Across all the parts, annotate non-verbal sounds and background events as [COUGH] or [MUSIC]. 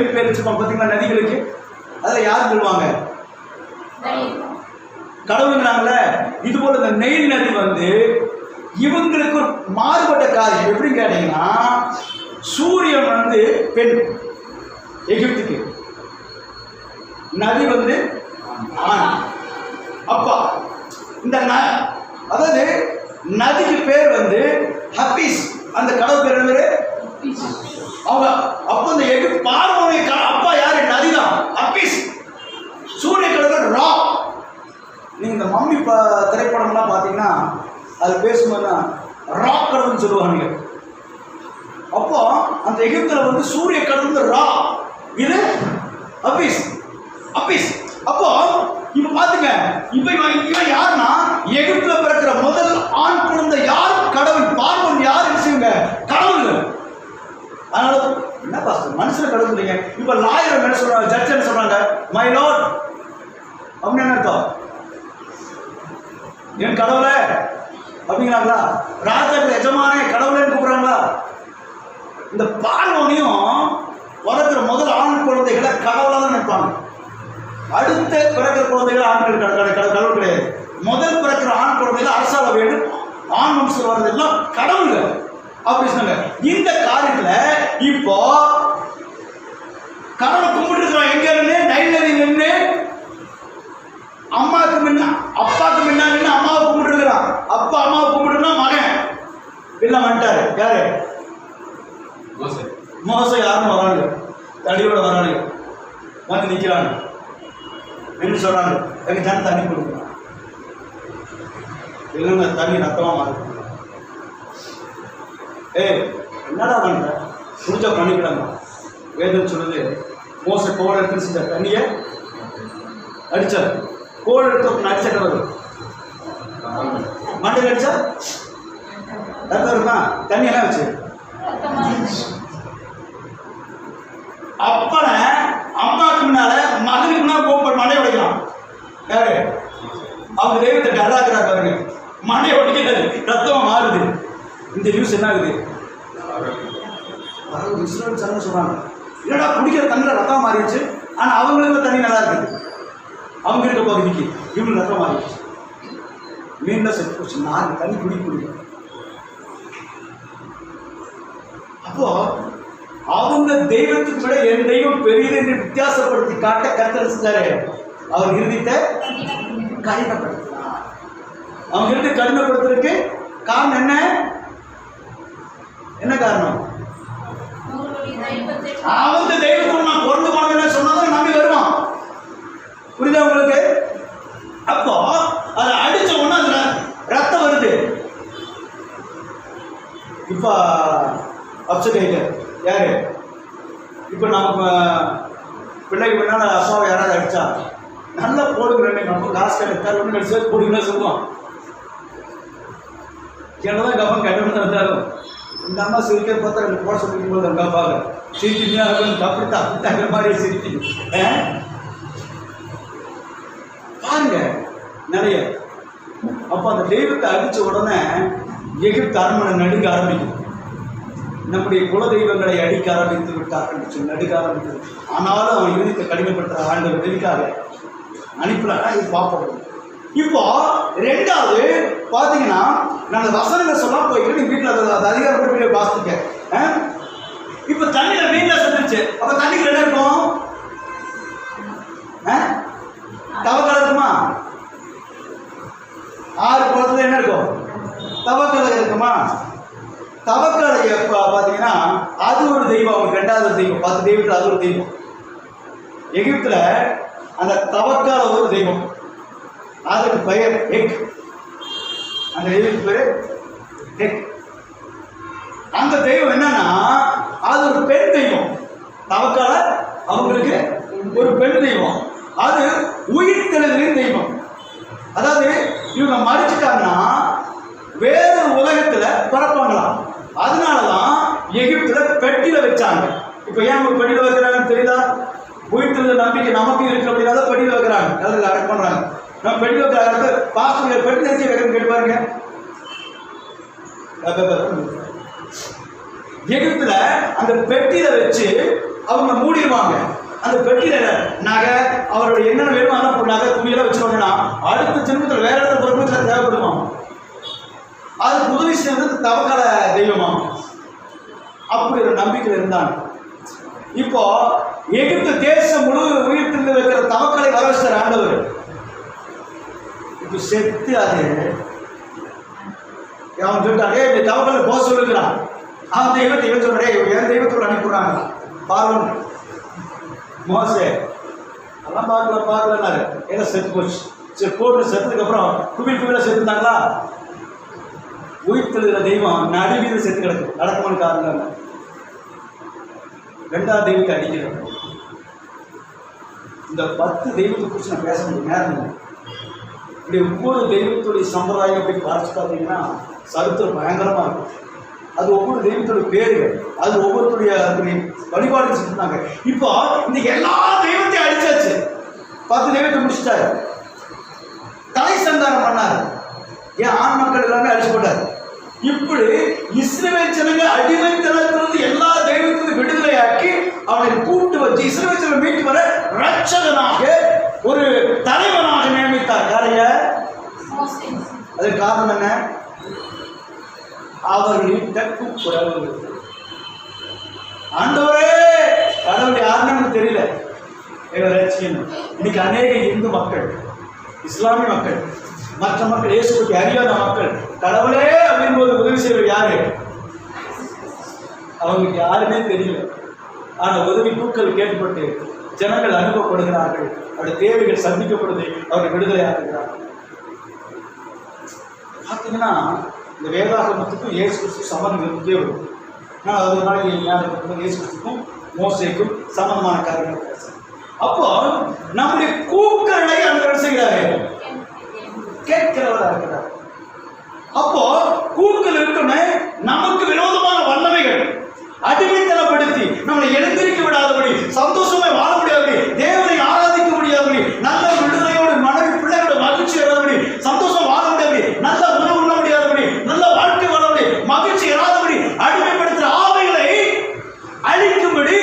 பெண் பேர் வச்சிருப்பாங்க பார்த்தீங்களா நதிகளுக்கு? அதில் யார் சொல்லுவாங்க? கடவுளுங்கிறாங்கள இது போல இந்த நெயில் நதி வந்து இவங்களுக்கு மாறுபட்ட காரியம். எப்படின்னு கேட்டீங்கன்னா சூரியன் வந்து பெண் எகிப்துக்கு. நதி வந்து ஆண். அப்பா இந்த ந அதாவது நதிக்கு பேர் வந்து ஹப்பீஸ். அந்த கடவுள் பேர் என்ன பேரு? அவங்க அப்போ இந்த எகிப்து பார்வோனுடைய க- அப்பா யாரு நதிதான் ஹப்பீஸ் சூரிய கடவுள் ரா நீங்க இந்த மம்மி ப திரைப்படம்லாம் பார்த்தீங்கன்னா அது பேசும்போது ராக் கடவுள்னு சொல்லுவாங்க அப்போ அந்த எகிப்துல வந்து சூரிய கடவுள் வந்து ரா இது அபீஸ் அபீஸ் அப்போ இப்ப பாத்துங்க இப்ப இவன் இவன் யாருன்னா எகிப்துல பிறக்கிற முதல் ஆண் குழந்தை யார் கடவுள் பார்வன் யார் செய்யுங்க கடவுள் அதனால என்ன பாஸ்டர் மனுஷன கடவுள் இல்லைங்க இப்ப லாயர் என்ன சொல்றாங்க ஜட்ஜ் என்ன சொல்றாங்க மை லார்ட் அப்படின்னு என்ன அர்த்தம் என் கடவுளை அப்படிங்கிறாங்களா? ராஜாக்கு எஜமானே கடவுளேன்னு கூப்பிட்றாங்களா? இந்த பார்வனையும் பிறக்கிற முதல் ஆண் குழந்தைகளை கடவுளாக தான் நினைப்பாங்க. அடுத்த பிறக்கிற குழந்தைகள் ஆண்கள் கடவுள் கிடையாது. முதல் பிறக்கிற ஆண் குழந்தைகள் அரசால வேண்டும் ஆண் வம்சம் வர்றதெல்லாம் கடவுள்கள். அப்படி சொன்னாங்க. இந்த காரியத்துல இப்போ கடவுளை கும்பிட்டு எங்க இருந்து நைல் நின்று அம்மாவுக்கு முன்ன அப்பாவுக்கு முன்னா நின்று அம்மாவை கும்பிட்டுருக்கிறான். அப்பா அம்மாவை கும்பிட்டுனா மகன். இல்லை வந்துட்டாரு. யாரு? மோசம் யாரும் வராங்க. தடியோட வராங்க. வந்து நிற்கிறாங்க என்ன சொல்றாங்க. எனக்கு தான் தண்ணி கொடுக்கணும் இல்லைங்க தண்ணி ரத்தமா மாறும் ஏய் என்னடா பண்ற? முடிஞ்சா பண்ணிக்கிறாங்க வேதம் சொல்லுது மோச கோடை எடுத்து செஞ்ச தண்ணியை அடிச்சார். கோல் எடுத்து அடிச்சட்ட வரும். மண்டை அடிச்சா ரத்தம் இருக்குமா தண்ணி எல்லாம் வச்சு. ரத்தமானது. அப்பனை அம்மாக்கு முன்னால மகனுக்கு முன்னால கோப்பன் மண்டை உடைக்கலாம் யாரு? அவங்க தெய்வத்தை டராக்குறா பாருங்க. மண்டை உடைக்கிறது. ரத்தம் மாறுது. இந்த நியூஸ் என்ன ஆகுது? அதாவது இஸ்ரேல் சொல்றாங்க. என்னடா குடிக்கிற தண்ணியில் ரத்தம் மாறிடுச்சு? ஆனால் அவங்களுக்கு தண்ணி நல்லா இருக்குது. அவங்க இருக்க பகுதிக்கு இவங்களுக்கு ரத்தம் மாறிடுச்சு. மீன்ல செத்து போச்சு. நாலு தண்ணி குடி குடிக்கும் அப்போ அவங்க தெய்வத்துக்கு விட என் தெய்வம் பெரியது என்று வித்தியாசப்படுத்தி காட்ட கத்தர் செஞ்சாரு? அவர் இறுதித்த கடினப்படுத்தினார். அவங்க இறுதி கடினப்படுத்துறதுக்கு காரணம் என்ன? என்ன காரணம்? அவங்க தெய்வத்தோடு புரியுதா உங்களுக்கு? அப்போ அதை அடிச்ச உடனே அதுல ரத்தம் வருது. இப்போ அப்செட் ஆயிட்டு யாரு? இப்போ நமக்கு பிள்ளைக்கு பின்னால் அப்பாவை யாராவது அடிச்சா? நல்லா போடுங்க நம்ம காசு கிடைத்தாரு ஒன்று கடிச்சா போடுங்க சொல்லுவோம். என்னதான் கவனம் கட்டணும் இருந்தாலும் இந்த அம்மா சிரிக்க பார்த்தா எனக்கு போட சொல்லிக்கும் போது அங்கே பாருங்க சிரிக்கிங்க அப்படித்தான் அப்படித்தாங்கிற மாதிரி சிரிக்கிங்க ஆ? பாருங்க நிறைய. அப்போ அந்த தெய்வத்தை அழிச்ச உடனே எகிப்து அரண்மனை நடுக்க ஆரம்பிக்கும். நம்முடைய குல தெய்வங்களை அடிக்க ஆரம்பித்து விட்டார்கள் சொல்லி நடுக்க ஆரம்பித்தது. ஆனாலும் அவன் இறுதித்தை கடிமைப்படுத்துற ஆண்டு வெளிக்காக அனுப்பலாம் இது பார்ப்போம் இப்போ ரெண்டாவது பார்த்தீங்கன்னா நான் அந்த வசனங்கள் சொல்ல போயிட்டு நீ வீட்டில் அதை அது அதிகாரப்பட்டு வாசிக்க. ஆ? இப்போ தண்ணியில் வீட்டில் செத்துருச்சு. அப்போ தண்ணிக்கு என்ன இருக்கும்? ஆ? தவக்கலை இருக்குமா? ஆறு குளத்துல என்ன இருக்கும்? தவக்கலை இருக்குமா? தவக்கலை எப்ப பார்த்தீங்கன்னா அது ஒரு தெய்வம் அவங்க ரெண்டாவது தெய்வம். பத்து தெய்வத்தில் அது ஒரு தெய்வம். எகிப்தில் அந்த தவக்கால ஒரு தெய்வம். அதுக்கு பெயர் எக். அந்த தெய்வத்துக்கு பேர் எக். அந்த தெய்வம் என்னன்னா அது ஒரு பெண் தெய்வம். தவக்கால அவங்களுக்கு ஒரு பெண் தெய்வம். அது உயிர் தெளிவின் தெய்வம். அதாவது இவங்க மறிச்சிட்டாங்கன்னா வேறு உலகத்துல பிறப்பாங்களாம் அதனாலதான் எகிப்துல பெட்டியில வச்சாங்க. இப்போ ஏன் அவங்க பெட்டியில வைக்கிறாங்கன்னு தெரியுதா? உயிர்த்தெழுத நம்பிக்கை நமக்கு இருக்கு அப்படின்னா பெட்டியில வைக்கிறாங்க. அதில் அடக் பண்றாங்க. நம்ம பெட்டி வைக்கிறாங்க பாஸ்டர் பெட்டி நிறுத்தி வைக்கிறேன்னு கேட்டு பாருங்க. எகிப்துல அந்த பெட்டியில வச்சு அவங்க மூடிடுவாங்க. அந்த பெட்டியில நகை அவருடைய என்னென்ன வேணுமோ அதெல்லாம் நகை துணியெல்லாம் வச்சுக்கோங்கன்னா அடுத்த ஜென்மத்தில் வேற இடத்துல பிறகு தேவைப்படுமா? அது உதவி செய்வது தவக்கால தெய்வமா? அப்படி ஒரு நம்பிக்கை இருந்தாங்க. இப்போ எகிப்து தேசம் முழு உயிர்த்திருந்து வைக்கிற தவக்கலை வர வச்சார் ஆண்டவர். இப்போ செத்து அது அவன் சொல்லிட்டான் ஏய் இந்த தவக்கலை போக சொல்லுகிறான். அவன் தெய்வத்தை இவன் சொல்றேன் என் தெய்வத்தோட அனுப்பிடுறாங்க பார்வன் மோசே அதெல்லாம் பார்க்கல பார்க்கலன்னாரு ஏன்னா செத்து போச்சு. சரி போட்டு செத்ததுக்கு அப்புறம் குவில் குவில செத்துருந்தாங்களா உயிர்த்தெழுகிற தெய்வம் நடுவீத செத்து கிடக்கு. நடக்கமான காரணம் ரெண்டாவது தெய்வத்தை அடிக்கிறோம். இந்த பத்து தெய்வத்தை குறித்து நான் பேச முடியும். நேரம் இப்படி ஒவ்வொரு தெய்வத்துடைய சம்பிரதாயம் அப்படி பார்த்து பார்த்தீங்கன்னா சரித்திரம் பயங்கரமாக இருக்கும். அது ஒவ்வொரு தெய்வத்தோட பேரு அது ஒவ்வொருத்தருடைய வழிபாடு செஞ்சுருந்தாங்க இப்போ இந்த எல்லா தெய்வத்தையும் அடிச்சாச்சு பத்து தெய்வத்தை முடிச்சிட்டாரு. தலை சந்தானம் பண்ணாரு. ஏன் ஆண் மக்கள் எல்லாமே அழிச்சு போட்டார்? இப்படி இஸ்ரவேல் ஜனங்க அடிமைத்தனத்திலிருந்து எல்லா தெய்வத்திலிருந்து விடுதலையாக்கி அவனை கூட்டு வச்சு ஜனங்க மீட்டு வர ரட்சகனாக ஒரு தலைவனாக நியமித்தார். யாரைய அதுக்கு காரணம் என்ன? அவர்களின் கற்பு குறவு ஆண்டவரே கடவுள் யாருன்னு நமக்கு தெரியல. எங்க இன்னைக்கு அநேக இந்து மக்கள் இஸ்லாமிய மக்கள் மற்ற மக்கள் இயேசு பற்றி அறியாத மக்கள் கடவுளே அப்படின்போது உதவி செய்வது யாரு? அவங்களுக்கு யாருமே தெரியல. ஆனால் உதவி கூக்கள் கேட்பட்டு ஜனங்கள் அனுப்பப்படுகிறார்கள். அவருடைய தேவைகள் சந்திக்கப்படுது அவர்கள் விடுதலை ஆக்குகிறார்கள் பார்த்தீங்கன்னா இந்த வேதாகமத்துக்கும் இயேசு கிறிஸ்து சம்பந்தம் இருந்தே வரும் நான் அது ஒரு நாளைக்கு ஞாபகத்துக்கு இயேசு கிறிஸ்துக்கும் மோசைக்கும் சம்பந்தமான காரியங்கள் பேசுறேன் அப்போ நம்முடைய கூக்களை அந்த என்ன செய்கிறாரு. இருக்கிறார். அப்போ கூக்கள் இருக்குன்னு நமக்கு விரோதமான வல்லமைகள் அடிமைத்தனப்படுத்தி நம்மளை எழுந்திருக்க விடாதபடி சந்தோஷமே வாழ முடியாதபடி தேவனை ஆராதிக்க முடியாதபடி நல்ல விடுதலையோடு மனைவி பிள்ளைகளோட மகிழ்ச்சி வராதபடி சந்தோஷம் வாழ முடியாதபடி நல்ல உணவு உண்ண முடியாதபடி நல்ல வாழ்க்கை வாழபடி மகிழ்ச்சி இராதபடி அடிமைப்படுத்துகிற ஆவைகளை அழிக்கும்படி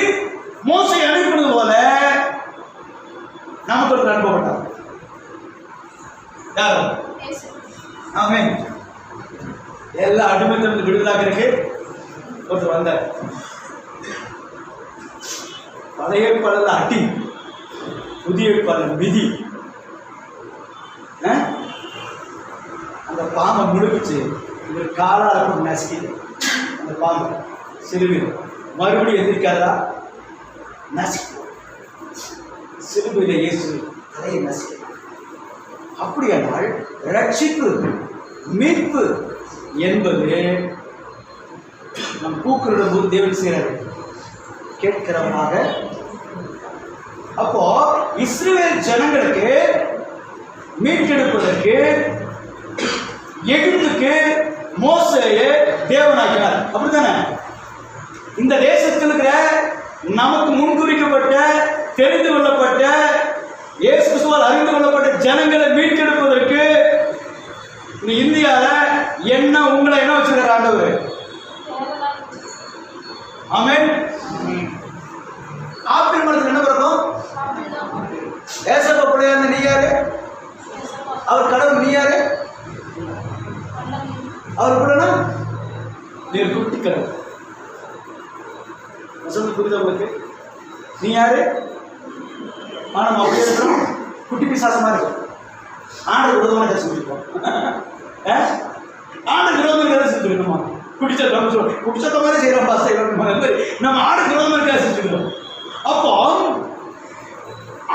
மோசை அனுப்பினது போல நமக்கு ஒரு அனுப்பப்பட்டார் யார் இயேசு ஆமென் எல்லா அடிமைத்திலிருந்து விடுதலாக்கிறதுக்கு ஒருத்தர் வந்தார் பழைய ஏற்பாடுல அடி புதிய ஏற்பாடுல மிதி ஆ? அந்த பாம்பை முழுக்குச்சு இவர் காலால் போட்டு நசுக்கி அந்த பாம்பை சிலுவையில் மறுபடியும் எதிர்க்காதா? நசுக்கி சிலுவையில் இயேசு தலையை நசுக்கி அப்படியானால் ரட்சிப்பு மீட்பு என்பது நம் கூக்குரிடம் போது தேவன் செய்கிறார். கேட்கிறவனாக. அப்போ இஸ்ரேல் ஜனங்களுக்கு மீட்டெடுப்பதற்கு எகிப்துக்கு மோசையே தேவனாக்கினார். அப்படித்தானே? இந்த தேசத்தில் இருக்கிற நமக்கு முன்குறிக்கப்பட்ட தெரிந்து கொள்ளப்பட்ட இயேசு கிறிஸ்துவால் அறிந்து கொள்ளப்பட்ட ஜனங்களை மீட்டெடுப்பதற்கு இந்த இந்தியால என்ன உங்களை என்ன வச்சிருக்காரு ஆண்டவர்? ஆமேன். ஆப்பிள் மரத்தில் என்ன பிறக்கும்? ஏசப்ப பிள்ளையா இருந்த நீ யாரு? அவர் கடவுள் நீ யாரு? அவர் கூடனா நீர் குட்டி கடவுள் நான் சொல்றது புரியுதா உங்களுக்கு? நீ யாரு? ஆனா [LAUGHS] நம்ம அப்படியே இருக்கிறோம் குட்டி பிசாசமா இருக்கும். ஆண்டு விரோதமான கதை செஞ்சிருக்கோம் ஆண்டு விரோதமான கதை செஞ்சிருக்கோமா குடிச்ச தம் சொல்லு குடிச்சத்த மாதிரி செய்யறோம் பாஸ்தா நம்ம ஆடு விரோதமான கதை செஞ்சிருக்கோம் அப்போ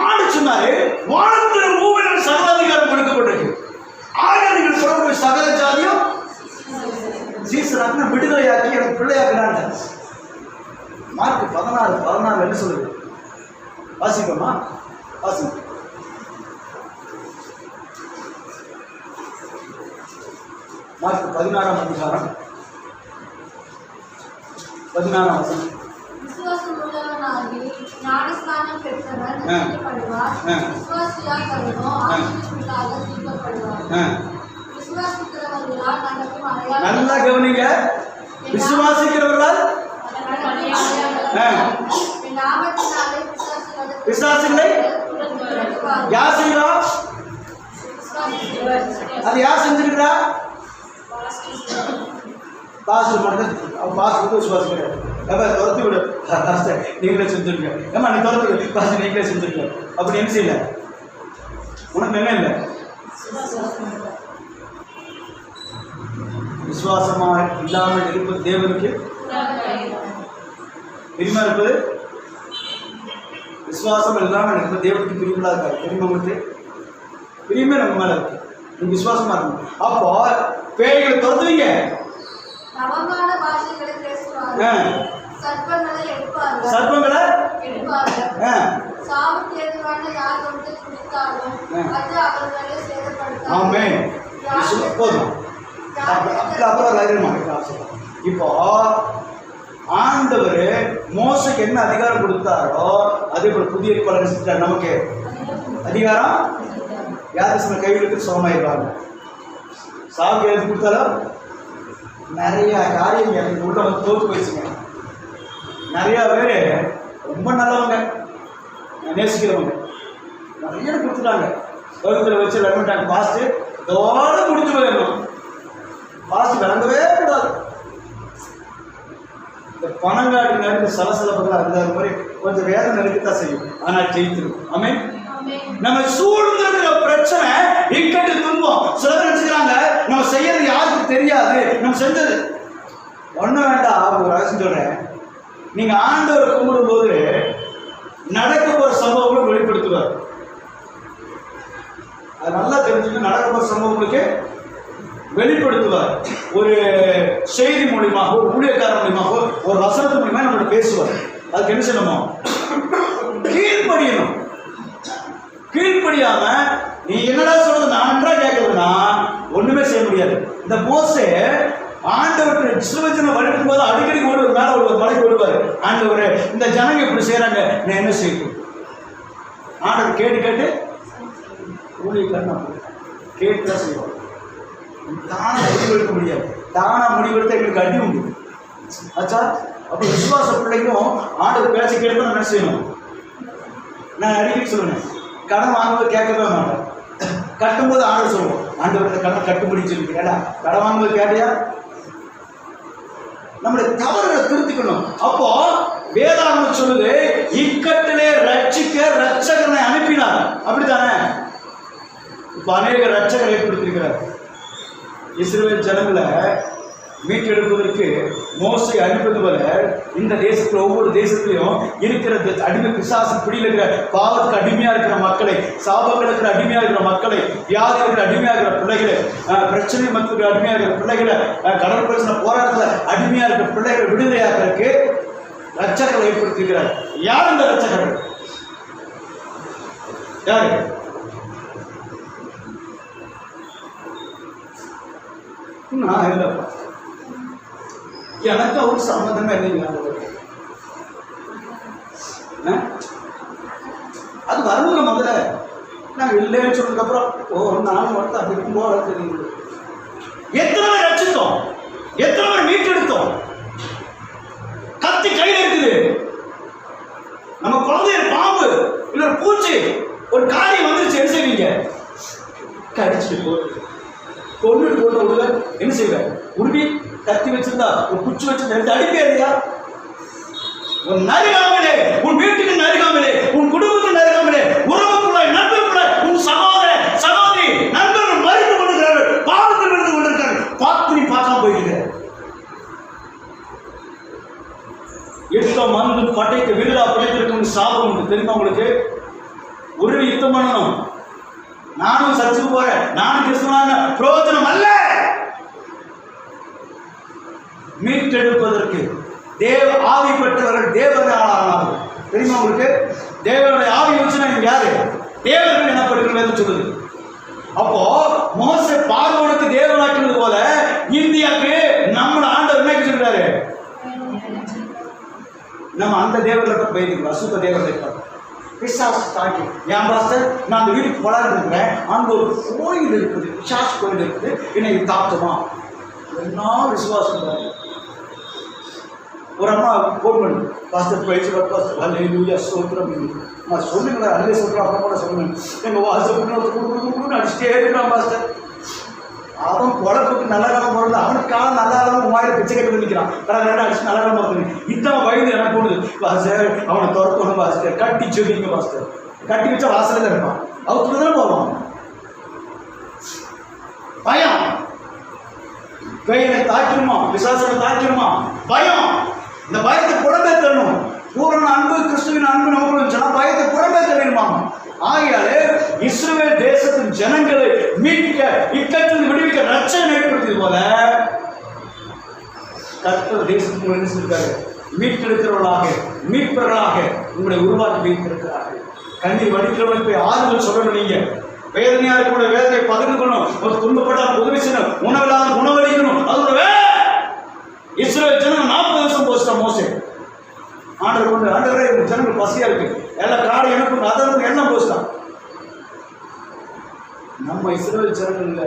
ஆண்டு சொன்னாரு வானத்தில் பூமியில் சர்வாதிகாரம் கொடுக்கப்பட்டிருக்கு. ஆக நீங்கள் சொல்லக்கூடிய சகல ஜாதியும் சீசனாக்கு விடுதலையாக்கி எனக்கு பிள்ளையாக்குறாங்க. மார்க் பதினாறு பதினாறு என்ன சொல்லுது? வாசிப்போமா வாசிப்போம் மார்க் பதினாறாம் அதிகாரம். பதினாறாம் வசனம். விசுவாசம் உள்ளவனாகி ஞானஸ்நானம் பெற்றவர் தீர்க்கப்படுவார் விசுவாசிக்கிறவர்களால் நல்லா கவனிங்க. விசுவாசிக்கிறவர்களால் பிசாசுகளை? யார் செய்வா அது யார் செஞ்சிருக்கிறா? பாஸ்டர் மட்டும் அவன் பாஸ்டர் விசுவாசிக்கிறார் ஏப்பா துரத்து விடு. பாஸ்டர் நீங்களே செஞ்சுருங்க. ஏமா நீ துரத்து விடு. பாஸ்டர் நீங்களே செஞ்சுருங்க. அப்படி என்ன செய்யல? உனக்கு என்ன இல்லை? விசுவாசமாக இல்லாமல் இருப்பது தேவனுக்கு பிரிமா இருப்பது? விசுவாசம் இல்லாமல் இருப்பது தேவனுக்கு பிரிவுகளா இருக்காது தெரியுமா உங்களுக்கு? பிரியுமே நம்ம மேல இருக்கு. நீங்க விசுவாசமா இருக்கணும். அப்போ பேய்களை துரத்துவீங்க சர்ப்பங்களை ஆமே. போதும். அப்ப- அப்ப- அப்புறம். இப்போ ஆண்டவர் மோசக்கு என்ன அதிகாரம் கொடுத்தாரோ அதே போல புதிய ஏற்பாடு செஞ்சுட்டார். நமக்கு அதிகாரம்? யார் சில கைகளுக்கு சுகமாயிருவாங்க சாவுக்கு எழுதி கொடுத்தாலும் நிறைய காரியம் எனக்கு உள்ள வந்து தோற்று போயிடுச்சுங்க. நிறைய பேர் ரொம்ப நல்லவங்க நேசிக்கிறவங்க. நிறைய கொடுத்துட்டாங்க. வகுப்பில் வச்சு விளம்பிட்டாங்க பாஸ்ட்டு இதோட முடிஞ்சு போயிடணும். பாஸ்ட் விளங்கவே கூடாது. இந்த பணங்காடு நேரத்து சலசலப்பெல்லாம் இருந்தால் மாதிரி கொஞ்சம் வேதனை இருக்கத்தான் செய்யும். ஆனால் ஜெயித்திரும். ஆமென்? நம்ம சூழ்ந்திருக்கிற பிரச்சனை இக்கட்டு துன்பம். சில பேர் நினைச்சுக்கிறாங்க நம்ம செய்யறது யாருக்கும் தெரியாது. நம்ம செஞ்சது. ஒன்றும் வேண்டாம் ஒரு ரகசியம் சொல்றேன். நீங்க ஆண்டவரை கும்பிடும் போது நடக்க போற சம்பவங்களை வெளிப்படுத்துவார். அது நல்லா தெரிஞ்சுக்க நடக்க போற சம்பவங்களுக்கு வெளிப்படுத்துவார். ஒரு செய்தி மூலியமாக ஒரு ஊழியக்காரர் மூலியமாக ஒரு வசனத்து மூலியமாக நம்மளோட பேசுவார். அதுக்கு என்ன செய்யணுமோ? கீழ்ப்படியணும். கீழ்ப்படியாம நீ என்னடா சொல்றது நான் நன்றா கேட்கறதுனா ஒண்ணுமே செய்ய முடியாது. இந்த மோசே ஆண்டவர் சிறுவச்சனை வழிபடும் போது அடிக்கடி ஓடுவார் மேல ஒரு மலைக்கு ஓடுவார். ஆண்டவர் இந்த ஜனங்க இப்படி செய்யறாங்க நான் என்ன செய்யணும் ஆண்டவர் கேட்டு கேட்டு ஊழியக்காரன் கேட்டு தான் செய்வோம் தானாக முடிவெடுக்க முடியாது. தானாக முடிவெடுத்த எங்களுக்கு அடி உண்டு. ஆச்சா அப்போ விசுவாச பிள்ளைக்கும் ஆண்டவர் பேச்சு கேட்டு நான் என்ன செய்யணும். நான் அடிக்கடி சொல்லுவேன் கடன் வாங்கும்போது கேட்கவே மாட்டேன். கட்டும்போது ஆண்டு சொல்லுவோம் ஆண்டு இந்த கடன் கட்டுப்படி சொல்லிக்கிறேடா கடன் வாங்கும்போது கேட்டியா? நம்முடைய தவறுகளை திருத்திக்கணும். அப்போ வேதாகம் சொல்லுது இக்கட்டிலே ரட்சிக்க ரட்சகனை அனுப்பினார். அப்படித்தானே? இப்போ அநேக ரட்சகர் ஏற்படுத்தியிருக்கிறார். இஸ்ரேல் ஜனங்களை மீட்டெடுப்பதற்கு மோசை அனுப்பது போல இந்த தேசத்தில் ஒவ்வொரு தேசத்திலையும் இருக்கிற அடிமை பிசாசு பிடியில் இருக்கிற பாவத்துக்கு அடிமையாக இருக்கிற மக்களை சாபகத்தில் இருக்கிற அடிமையாக இருக்கிற மக்களை யாருக்குள்ள அடிமையாக இருக்கிற பிள்ளைகளை பிரச்சனை மக்களுக்கு அடிமையாக இருக்கிற பிள்ளைகளை கடல் பிரச்சனை போராட்டத்தில் அடிமையாக இருக்கிற பிள்ளைகளை விடுதலையாக்கிறதுக்கு ரச்சகர்கள் ஏற்படுத்தியிருக்கிறார். யார் இந்த ரச்சகர்கள் யாரு? நான் இல்லைப்பா. எனக்கு அவர் சம்மந்தமே இல்லைங்க ஆ? அது வரணுங்க முதல்ல நான் இல்லைன்னு சொன்னதுக்கப்புறம் ஓ நானும் மட்டும் அது இருக்கும் போல தெரியுது. எத்தனை பேர் ரட்சித்தோம் எத்தனை பேர் மீட்டெடுத்தோம்? கத்தி கையில் இருக்குது. நம்ம குழந்தைய பாம்பு இல்லை ஒரு பூச்சி ஒரு காரியம் வந்துருச்சு என்ன செய்வீங்க? கடிச்சிட்டு போகுது கொண்டு போட்ட உள்ள என்ன செய்வேன்? உருவி கத்தி வச்சிருந்தா ஒரு குச்சி வச்சு எடுத்து அடிப்பே உன் நருகாமலே உன் வீட்டுக்கு நருகாமலே உன் குடும்பத்துக்கு நருகாமலே உறவுக்குள்ளாய் நண்பருக்குள்ளாய் உன் சகோதர சகோதரி நண்பர்கள் மறித்து கொண்டிருக்கிறார்கள் பாவத்தில் இருந்து கொண்டிருக்கிறார்கள். பார்த்து நீ பார்க்காம போயிட்டு யுத்தம் வந்து படைத்து விருதா படைத்திருக்கும் சாபம் தெரியுமா உங்களுக்கு? ஒரு யுத்தம் பண்ணணும். நானும் சர்ச்சுக்கு போறேன். நானும் கிறிஸ்துவான பிரயோஜனம் அல்ல. மீட்டெடுப்பதற்கு தேவ ஆவிப்பட்டவர்கள் பெற்றவர்கள் தேவனாளானார்கள் தெரியுமா உங்களுக்கு? தேவனுடைய ஆவி வச்சு நீங்க யாரு? தேவர்கள் எனப்படுகிறது சொல்லுது. அப்போ மோச பார்வனுக்கு தேவனாக்கினது போல இந்தியாவுக்கு நம்மள ஆண்டவர் என்ன சொல்றாரு நம்ம அந்த தேவர்களை பயணிக்கிறோம் அசுத்த தேவர்களை பிசாசு தாக்கி என் பாஸ்டர் நான் அந்த வீட்டுக்கு போலான்னு இருக்கிறேன் அங்கே ஒரு கோயில் இருக்குது. பிசாசு கோயில் இருக்குது. என்னை தாக்குமா? என்ன விசுவாசம் ஒரு அம்மா ஃபோன் பண்ணு. பாஸ்டர் பயிற்சி பாஸ்டர் அல்லே லூயா சோத்திரம். நான் சொல்லுங்களேன் அல்லே சொல்கிறேன் அப்புறம் கூட சொல்லுங்க எங்கள் வாசல் அடிச்சுட்டே இருக்கிறான் பாஸ்டர் அவன் குழப்பத்துக்கு நல்ல அவனுக்காக நல்லா இல்லாமல் காலம் பிச்சை கட்டு நிற்கிறான் கடை ரெண்டு அடிச்சு நல்லா இல்லாமல் பிறந்து இத்தனை வயது எனக்கு போடுது. பாஸ்டர் அவனை துரத்தணும் பாஸ்டர் கட்டி சொல்லிங்க பாஸ்டர் கட்டி வச்சா வாசலில் இருப்பான். அவத்துக்கு தானே போவான். பயம். கையில தாக்கிடுமா? விசாசனை தாக்கிடுமா? பயம். இந்த பயத்தை குழந்தை தரணும் பூரண அன்பு கிறிஸ்துவின் அன்பு நமக்கு இருந்துச்சுன்னா பயத்தை புறமே தரணுமா ஆகையாலே இஸ்ரேல் தேசத்தின் ஜனங்களை மீட்க இக்கத்தில் விடுவிக்க ரச்சனை ஏற்படுத்தியது போல கர்த்தர் தேசத்துக்கு என்ன செஞ்சிருக்காரு மீட்டெடுக்கிறவர்களாக மீட்பவர்களாக உங்களை உருவாக்கி வைத்திருக்கிறார்கள். கண்ணீர் வடிக்கிறவர்களுக்கு போய் ஆறுதல் சொல்லணும் நீங்க. வேதனையா இருக்கக்கூடிய வேதனை பகிர்ந்து கொள்ளணும் ஒரு துன்பப்பட்டால் உதவி செய்யணும் உணவில்லாத உணவளிக்கணும் அது ஒரு வேலை இஸ்ரேல் ஜனங்க நாற்பது வருஷம் போஸ்டா மோசே ஆண்டவர் கொண்டு ஆண்டவரே இந்த ஜனங்கள் பசியா இருக்கு எல்லாம் காடு எனக்கும் அதற்கு எல்லாம் போஸ்டான் நம்ம இஸ்ரேல் ஜனங்கள்ல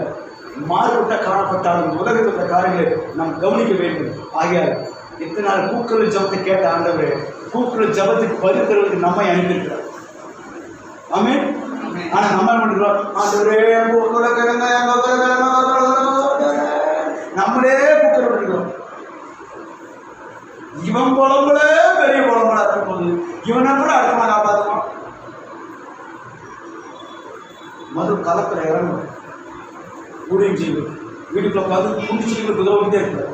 மாறுபட்ட காணப்பட்டாலும் உலகத்தில் காரியங்களை நாம் கவனிக்க வேண்டும். ஆகையால் இத்தனை நாள் பூக்கள் ஜபத்தை கேட்ட ஆண்டவரே பூக்கள் ஜபத்துக்கு பதில் நம்மை அனுப்பியிருக்கிறார். ஆமென்? ஆனா நம்ம என்ன பண்றோம்? ஆண்டவரே நம்மளே பூக்கள் விட்டுருக்கோம் இவன் குழம்புலே பெரிய குழம்புல இருக்கும் போது இவனை கூட அடுத்தவன் மது கலக்கிற இறங்கணும் ஊழியம் செய்வது வீட்டுக்குள்ள பார்த்து குடிச்சிட்டு உதவிட்டே இருக்கிறார்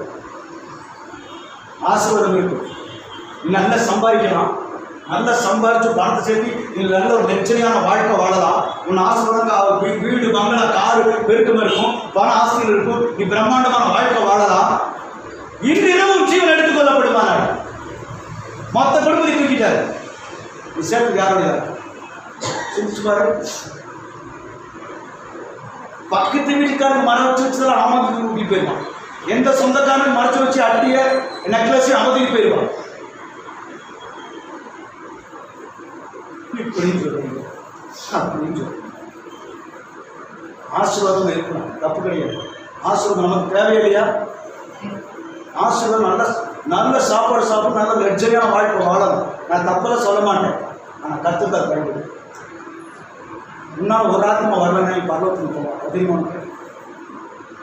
ஆசீர்வாதம் இருக்கும் நீ நல்லா சம்பாதிக்கலாம். நல்லா சம்பாதிச்சு பணத்தை சேர்த்து நீ நல்ல ஒரு லட்சணியான வாழ்க்கை வாழலாம். உன் ஆசீர்வாதம் வீடு பங்களா காரு பெருக்கம் இருக்கும். பண ஆசிரியர் இருக்கும். நீ பிரம்மாண்டமான வாழ்க்கை வாழலாம். இன்றிரவும் ஜீவன் எடுத்துக் மற்ற குடும்பத்தை தூக்கிட்டார். நீ சேர்த்து யாரும் சிந்திச்சு பாரு. பக்கத்து வீட்டுக்காரங்க மரம் வச்சு வச்சதெல்லாம் ஆமாத்துக்கு போயிடுவான் போயிருவான். எந்த சொந்தக்காரன் மறைச்சு வச்சு அட்டிய நெக்லஸையும் அவதிக்கு போயிருவான். இப்படின்னு சொல்றீங்க. அப்படின்னு ஆசீர்வாதம் இருக்கணும். தப்பு கிடையாது. ஆசீர்வாதம் நமக்கு தேவையில்லையா ஆசீர்வாதம் நல்ல நல்ல சாப்பாடு சாப்பிட்டு நல்ல லட்சரியான வாழ்க்கை வாழணும். நான் தப்பெல்லாம் சொல்ல மாட்டேன். ஆனால் கற்றுத்தான் கழிவு இன்னும் ஒரு ஆத்மா வரலன்னா பர்வத்துக்கு போவான் அதிகமா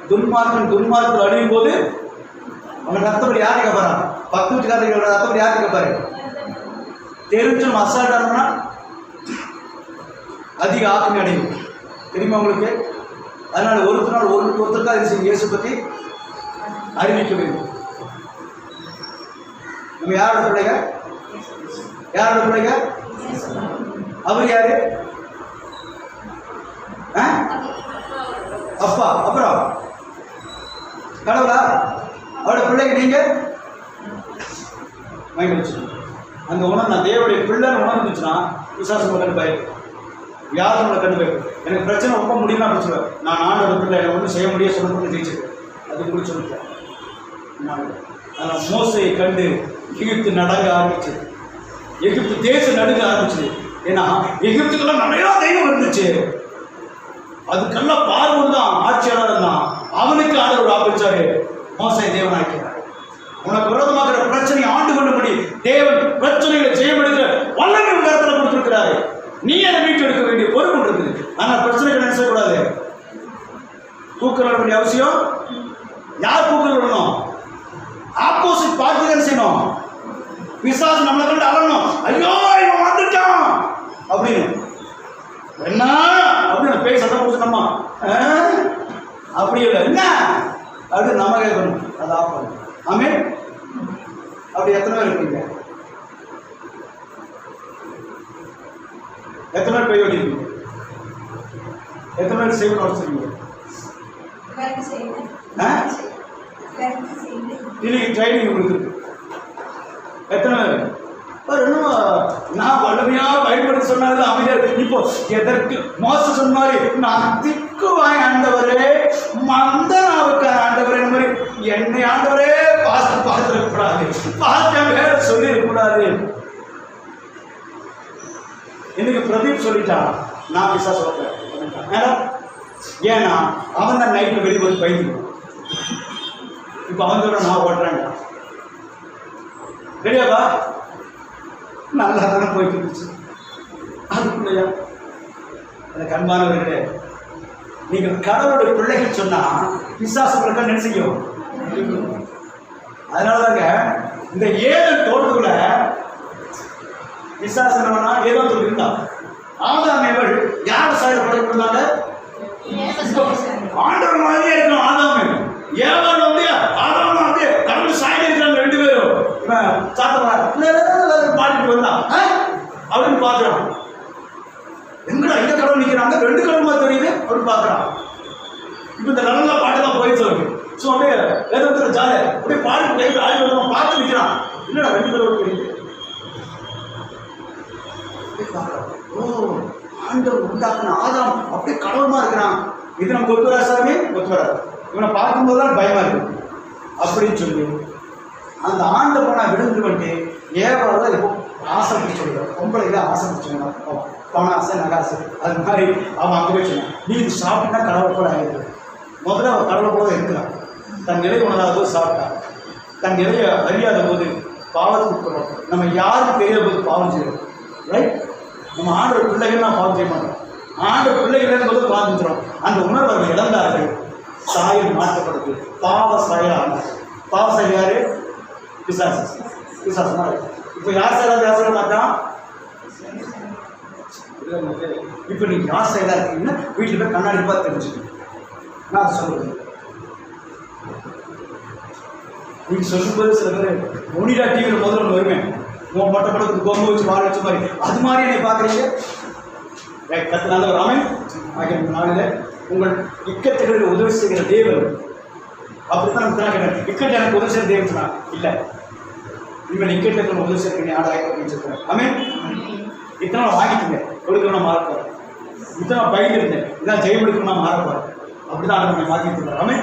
துன்மார்க்கன் துன்மார்க்கு அழியும் போது அவன் ரத்தப்படி யாரு கேட்பாரான் பத்து வீட்டுக்காரங்க ரத்தப்படி யாரு கேட்பாரு தெரிஞ்சும் அசால்ட்டானா அதிக ஆத்மி அடையும். தெரியுமா உங்களுக்கு? அதனால் ஒருத்தர் நாள் ஒரு ஒருத்தருக்கா இது இயேசு பற்றி அறிவிக்க வேண்டும். நம்ம யாரோட பிள்ளைங்க? யாரோட பிள்ளைங்க? அவர் யாரு? ஆ? அப்பா அப்புறம். கடவுளா அவரோட பிள்ளைங்க நீங்க? மைண்ட் வச்சு அந்த உணர்வு நான் தேவடைய பிள்ளைன்னு உணர்ந்துச்சுன்னா விசுவாசம் கண்டு பயப்படும் யாரும் உங்களை கண்டு பயப்படும் எனக்கு பிரச்சனை ரொம்ப முடியல அப்படின்னு சொல்லுவேன் நான் ஆண்டோட பிள்ளை எனக்கு ஒன்றும் செய்ய முடியாது சொல்லப்பட்டு ஜெயிச்சிருக்கேன் அது கூட சொல்லிட்டேன். நான் மோசையை கண்டு எகிப்து நடங்க ஆரம்பிச்சது எகிப்து தேசம் நடுங்க ஆரம்பிச்சது ஏன்னா எகிப்துக்கெல்லாம் நிறையா தெய்வம் இருந்துச்சு. அதுக்கெல்லாம் பார்வன் தான் ஆட்சியாளர் தான். அவனுக்கு ஆண்டவர் ஆபிச்சாரு. மோசை தேவனாக்கிறார் உனக்கு விரோதமாகிற பிரச்சனையை ஆண்டு கொள்ளும்படி தேவன் பிரச்சனைகளை செய்யப்படுகிற வல்லமை உங்க கொடுத்திருக்கிறாரு. நீ அதை மீட்டெடுக்க வேண்டிய பொறுப்பு இருக்குது. ஆனால் பிரச்சனைகள் என்ன செய்யக்கூடாது தூக்கல் வேண்டிய அவசியம்? யார் தூக்கல் விடணும் ஆப்போசிட் பார்த்து தான் செய்யணும். விசாசம் நம்மளை கண்டு அலணும் ஐயோ இவன் வந்துட்டான். அப்படின்னு என்ன? அப்படின்னு பேய் சத்தம் நம்ம. அப்படி இல்லை. என்ன? அப்படின்னு நம்ம கேட்கணும் அது ஆஃப் பண்ணணும் ஆமே அப்படி எத்தனை பேர் இருக்கீங்க? எத்தனை பேர் பேய் ஓட்டிருக்கீங்க? எத்தனை பேர் செய்வன் செய்யுங்க இன்னைக்கு ட்ரைனிங் இருக்கு. எத்தனை பேர்? நான் வலிமையாக பயன்படுத்த சொன்னது அமைதியா இப்போ எதற்கு மோச சொன்னாரு நான் திக்குவாய் ஆண்டவரே மந்த நாவுக்கு ஆண்டவரே இந்த மாதிரி என்னை ஆண்டவரே பார்த்து பார்த்துருக்கக்கூடாது. பார்த்த வேற சொல்லிடக்கூடாது இன்னைக்கு சொல்லிட்டான். நான் விசா சொல்றேன். ஏன்னா அவன் தான் நைட்டு வெளியே போய் பயந்து இப்போ அவன் சொல்ற நான் ஓட்டுறேன் ரெடியாவா நல்லா தானே போயிட்டு இருந்துச்சு அதுக்குள்ளையா? அந்த கண்பானவர்களே நீங்கள் கடவுளுடைய பிள்ளைகள் சொன்னா பிசாசுகளுக்கு என்ன செய்யும் அதனாலதாங்க இந்த ஏழு தோட்டத்துக்குள்ள பிசாசனவனா ஏதோ இருந்தான். ஆதாமேவள் யார் சாயல படைக்கப்பட்டாங்க ஆண்டவர் மாதிரியே இருக்கணும். ஆதாமே ஏவாள் வந்து ஆதாம் வந்து கடவுள் சாயல் இருக்கிறாங்க ரெண்டு பேரும் இவன் சாத்தவா பாடிட்டு வந்தான் ஆ? அப்படின்னு பார்க்குறான். எங்கடா இந்த கடவுள் நிற்கிறாங்க ரெண்டு கடவுள் மாதிரி தெரியுது அவர் பார்க்குறான். இப்போ இந்த நல்ல பாட்டு தான் போயிட்டு இருக்கு. ஸோ அப்படியே வேதத்தில் ஜாலியாக அப்படியே பாட்டு கையில் ஆடி வந்து பார்த்து நிற்கிறான் இல்லைடா ரெண்டு கடவுள் தெரியுது? ஓ ஆண்டவர் உண்டாக்குன ஆதாம் அப்படியே கடவுளமா இருக்கிறான். இது நம்ம ஒத்து வரா சாமி ஒத்து வராது. இவனை பார்க்கும்போது தான் பயமா இருக்கு. அப்படின்னு சொல்லி அந்த ஆண்டு போனா விழுந்து வந்துட்டு ஏவாள் இப்போ ஆசை பிடிச்சு பொம்பளை பொம்பளைல ஆசை பிடிச்சவங்க பண ஆசை நகாசை அது மாதிரி அவன் அங்கே போய் சொன்னான் நீ இது சாப்பிட்டா கடவுள் போல ஆயிருக்கு முதல்ல அவன் கடவுள் போல இருக்கிறான் தன் நிலை உணராத போது சாப்பிட்டான் தன் நிலையை அறியாத போது பாவத்துக்கு உட்படுறோம் நம்ம யாருக்கு தெரியாத போது பாவம் செய்யறோம் ரைட் நம்ம ஆண்டவர் பிள்ளைகள் நான் பாவம் செய்ய மாட்டோம். ஆண்டு பிள்ளைகள் போது வாழ்ந்துக்கிறோம் அந்த உணர்வு அவர்கள் இழந்தார்கள். சாயம் மாற்றப்படுது. பாவ செயலான பாவ சாயாரு பிசாசு. பிசாசு இருக்கு. இப்போ யார் சார் யார் செய்ய மாட்டான் இப்போ நீங்க யார் செயலாக இருக்கீங்கன்னா வீட்டில் போய் கண்ணாடி பார்த்து தெரிஞ்சுக்கணும் நான் சொல்றது நீங்க சொல்லும்போது சில பேர் மொனிடா டிவியில் முதல்ல ஒன்று வருவேன் உன் பட்ட படத்துக்கு கொம்பு வச்சு வாழ வச்ச மாதிரி அது மாதிரி என்னை பார்க்குறீங்க? கத்து நல்ல ஒரு அமை ஆகிய நாளில் உங்கள் இக்கட்டுகளில் உதவி செய்கிற தேவன். அப்படித்தான் தான் கேட்டேன். இக்கட்டு எனக்கு உதவி செய்கிற தேவன் சொன்னா இல்லை. இவன் நிக்கெட்ல இருக்கிற முதல் உதவி செய்கிற ஆட வாய்ப்பு வச்சிருக்கேன் ஆமே இத்தனை நான் வாங்கிட்டுங்க கொடுக்கணும் நான் மாறப்போறேன் இத்தனை நான் பயந்துருந்தேன் இதான் ஜெயம் எடுக்கணும் நான் மாறப்போறேன் அப்படிதான் ஆண்டவர் என்னை மாற்றிட்டு இருக்கிறேன் ஆமே